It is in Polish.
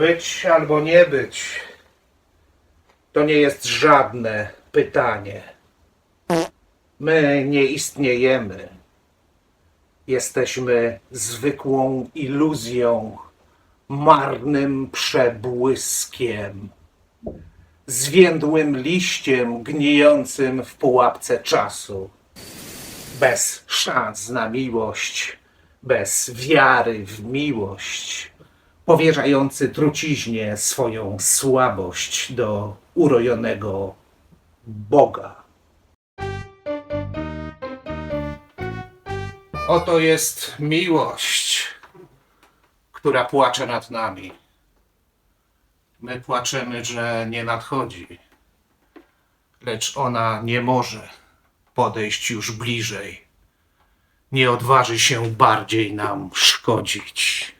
Być albo nie być to nie jest żadne pytanie. My nie istniejemy. Jesteśmy zwykłą iluzją, marnym przebłyskiem, zwiędłym liściem gnijącym w pułapce czasu. Bez szans na miłość, bez wiary w miłość, powierzający truciźnie swoją słabość do urojonego Boga. Oto jest miłość, która płacze nad nami. My płaczemy, że nie nadchodzi, lecz ona nie może podejść już bliżej. Nie odważy się bardziej nam szkodzić.